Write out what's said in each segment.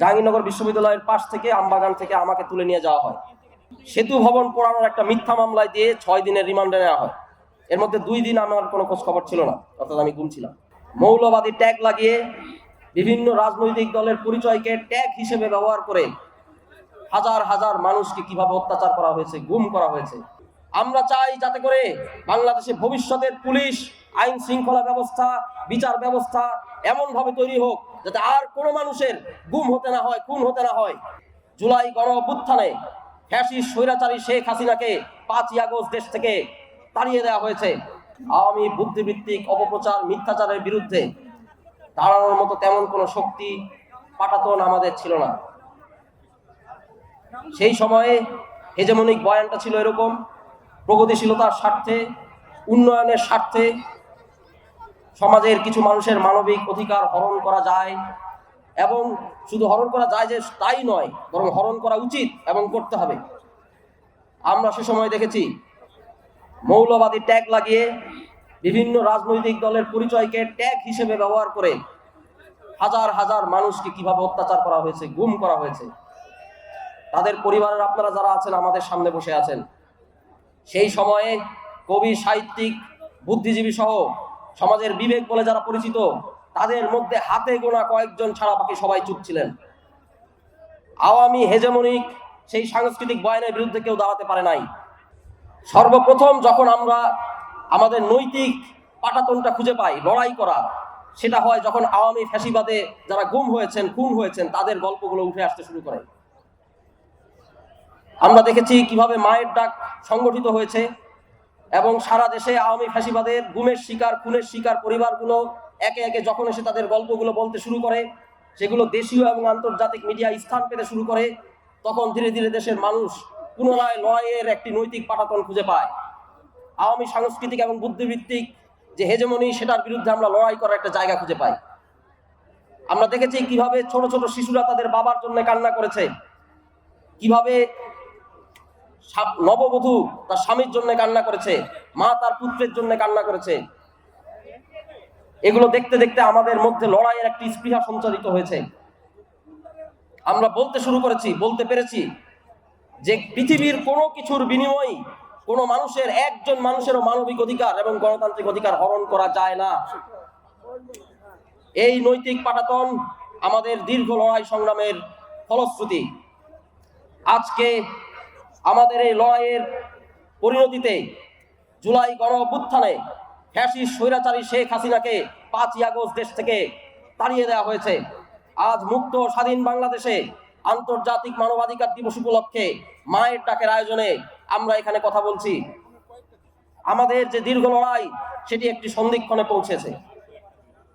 জাহাঙ্গীরনগর বিশ্ববিদ্যালয়ের পাশ থেকে আমবাগান থেকে আমাকে তুলে নিয়ে যাওয়া হয়। সেতু ভবন পোড়ানোর একটা মিথ্যা মামলায় দিয়ে ছয় দিনের রিমান্ডে নেওয়া হয়। এর মধ্যে দুই দিন আমার কোনো খোঁজ খবর ছিল না, অর্থাৎ আমি গুম ছিলাম। মৌলবাদী ট্যাগ লাগিয়ে বিভিন্ন রাজনৈতিক দলের পরিচয়কে ট্যাগ হিসেবে ব্যবহার করে হাজার হাজার মানুষকে কীভাবে অত্যাচার করা হয়েছে, গুম করা হয়েছে। আমরা চাই যাতে করে বাংলাদেশে ভবিষ্যতের পুলিশ, আইন শৃঙ্খলা ব্যবস্থা, বিচার ব্যবস্থা এমনভাবে তৈরি হোক যাতে আর কোনো মানুষের গুম হতে না হয়, খুন হতে না হয়। জুলাই গণ অভ্যুত্থানে ফ্যাসিস্ট, স্বৈরাচারী শেখ হাসিনাকে পাঁচই আগস্ট দেশ থেকে তাড়িয়ে দেওয়া হয়েছে। আওয়ামী বুদ্ধিভিত্তিক অপপ্রচার, মিথ্যাচারের বিরুদ্ধে দাঁড়ানোর মতো তেমন কোনো শক্তি পাঠাতন আমাদের ছিল না। সেই সময়ে হেজেমনিক বয়ানটা ছিল এরকম, প্রগতিশীলতার স্বার্থে, উন্নয়নের স্বার্থে সমাজের কিছু মানুষের মানবিক অধিকার হরণ করা যায় এবং শুধু হরণ করা যায় যে তাই নয়, বরং হরণ করা উচিত এবং করতে হবে। আমরা সে সময় দেখেছি, মৌলবাদী ট্যাগ লাগিয়ে বিভিন্ন রাজনৈতিক দলের পরিচয়কে ট্যাগ হিসেবে ব্যবহার করে হাজার হাজার মানুষকে কীভাবে অত্যাচার করা হয়েছে, গুম করা হয়েছে। তাদের পরিবারের আপনারা যারা আছেন, আমাদের সামনে বসে আছেন, সেই সময়ে কবি, সাহিত্যিক, বুদ্ধিজীবী সহ সমাজের বিবেক বলে যারা পরিচিত, তাদের মধ্যে হাতে গোনা কয়েকজন ছাড়া বাকি সবাই চুপ ছিলেন। আওয়ামী হেজেমনিক সেই সাংস্কৃতিক বয়ানের বিরুদ্ধে কেউ দাঁড়াতে পারে নাই। সর্বপ্রথম যখন আমরা আমাদের নৈতিক পাটাতনটা খুঁজে পাই, লড়াই করা, সেটা হয় যখন আওয়ামী ফ্যাসিবাদে যারা গুম হয়েছেন, খুন হয়েছেন, তাদের গল্পগুলো উঠে আসতে শুরু করে। আমরা দেখেছি কীভাবে মায়ের ডাক সংগঠিত হয়েছে। এবং সারা দেশে আওয়ামী ফাঁসিবাদের গুমের শিকার, খুনের শিকার পরিবারগুলো একে একে যখন এসে তাদের গল্পগুলো বলতে শুরু করে, সেগুলো দেশীয় এবং আন্তর্জাতিক মিডিয়ায় স্থান পেতে শুরু করে, তখন ধীরে ধীরে দেশের মানুষ পুনরায় লড়াইয়ের একটি নৈতিক পাটাতন খুঁজে পায়। আওয়ামী সাংস্কৃতিক এবং বুদ্ধিভিত্তিক যে হেজেমনি, সেটার বিরুদ্ধে আমরা লড়াই করার একটা জায়গা খুঁজে পাই। আমরা দেখেছি কীভাবে ছোট ছোট শিশুরা তাদের বাবার জন্য কান্না করেছে, কীভাবে নববধূ তার স্বামীর জন্য কান্না করেছে, মা তার পুত্রের জন্য কান্না করেছে। এগুলো দেখতে দেখতে আমাদের মধ্যে লড়াইয়ের একটি স্পৃহা সঞ্চারিত হয়েছে। আমরা বলতে শুরু করেছি, বলতে পেরেছি যে পৃথিবীর কোনো কিছুর বিনিময়ে কোনো মানুষের, একজন মানুষেরও মানবিক অধিকার এবং গণতান্ত্রিক অধিকার হরণ করা যায় না। এই নৈতিক পাটাতন আমাদের দীর্ঘ লড়াই সংগ্রামের ফলশ্রুতি। আজকে আমাদের এই লড়াইয়ের পরিণতিতে জুলাই গণ অভ্যুত্থানে ফ্যাসিস্ট স্বৈরাচারী শেখ হাসিনাকে পাঁচই আগস্ট দেশ থেকে তাড়িয়ে দেওয়া হয়েছে। আজ মুক্ত স্বাধীন বাংলাদেশে আন্তর্জাতিক মানবাধিকার দিবস উপলক্ষে মায়ের ডাকের আয়োজনে আমরা এখানে কথা বলছি। আমাদের যে দীর্ঘ লড়াই, সেটি একটি সন্ধিক্ষণে পৌঁছেছে।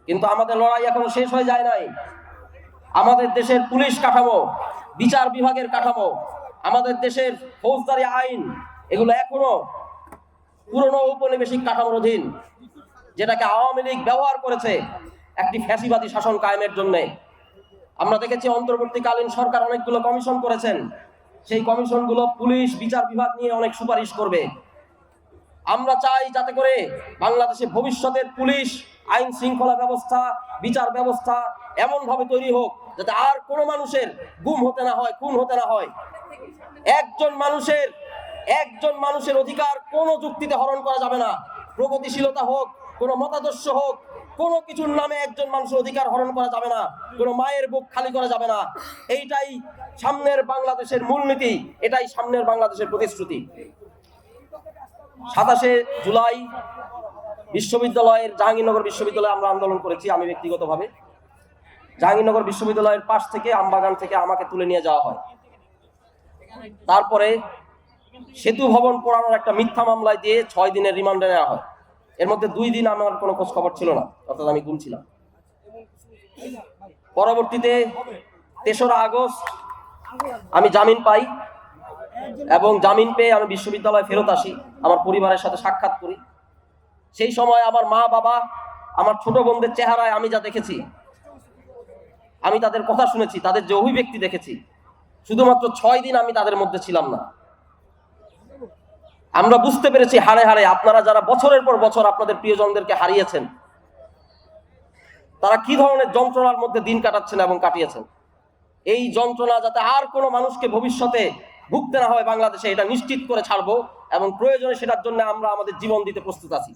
কিন্তু আমাদের লড়াই এখনও শেষ হয়ে যায় নাই। আমাদের দেশের পুলিশ কাঠামো, বিচার বিভাগের কাঠামো আমাদের দেশের ফৌজদারি আইন, এগুলো এখনও পুরনো ঔপনিবেশিক কাঠামোর অধীন যেটাকে আওয়ামী লীগ ব্যবহার করেছে একটি ফ্যাসিবাদী শাসন কায়েমের জন্য। আমরা দেখেছি অন্তর্বর্তীকালীন সরকার অনেকগুলো কমিশন করেছেন। সেই কমিশনগুলো পুলিশ, বিচার বিভাগ নিয়ে অনেক সুপারিশ করবে। আমরা চাই যাতে করে বাংলাদেশে ভবিষ্যতের পুলিশ আইন শৃঙ্খলা ব্যবস্থা, বিচার ব্যবস্থা এমনভাবে তৈরি হোক, যাতে আর কোনো মানুষের গুম হতে না হয়, খুন হতে না হয়। একজন মানুষের একজন মানুষের অধিকার কোনো যুক্তিতে হরণ করা যাবে না। প্রগতিশীলতা হোক, কোনো মতাদর্শ হোক, কোনো কিছুর নামে একজন মানুষের অধিকার হরণ করা যাবে না, কোনো মায়ের বুক খালি করা যাবে না। এইটাই সামনের বাংলাদেশের মূলনীতি, এটাই সামনের বাংলাদেশের প্রতিশ্রুতি। সাতাশে জুলাই বিশ্ববিদ্যালয়ের জাহাঙ্গীরনগর বিশ্ববিদ্যালয়ে আমরা আন্দোলন করেছি, আমি ব্যক্তিগতভাবে। জাহাঙ্গীরনগর বিশ্ববিদ্যালয়ের পাশ থেকে আমবাগান থেকে আমাকে তুলে নিয়ে যাওয়া হয়। তারপরে সেতু ভবন পোড়ানোর একটা মিথ্যা মামলায় দিয়ে ছয় দিনের রিমান্ডে নেওয়া হয়। এর মধ্যে দুই দিন আমার কোনো খোঁজ খবর ছিল না, অর্থাৎ আমি গুম ছিলাম পরবর্তীতে তেসরা আগস্ট আমি জামিন পাই এবং জামিন পেয়ে আমি বিশ্ববিদ্যালয়ে ফেরত আসি, আমার পরিবারের সাথে সাক্ষাৎ করি। সেই সময় আমার মা বাবা, আমার ছোট বোনদের চেহারায় আমি যা দেখেছি, আমি তাদের কথা শুনেছি, তাদের যে অভিব্যক্তি দেখেছি শুধুমাত্র ছয় দিন আমি তাদের মধ্যে ছিলাম না। আমরা বুঝতে পেরেছি হারে হারে আপনারা যারা বছরের পর বছর আপনাদের প্রিয়জনদেরকে হারিয়েছেন, তারা কি ধরনের যন্ত্রণার মধ্যে দিন কাটাচ্ছেন এবং কাটিয়েছেন? এই যন্ত্রণা যাতে আর কোনো মানুষকে ভবিষ্যতে ভুগতে না হয় বাংলাদেশে, এটা নিশ্চিত করে ছাড়বো এবং প্রয়োজনে সেটার জন্য আমরা আমাদের জীবন দিতে প্রস্তুত আছি।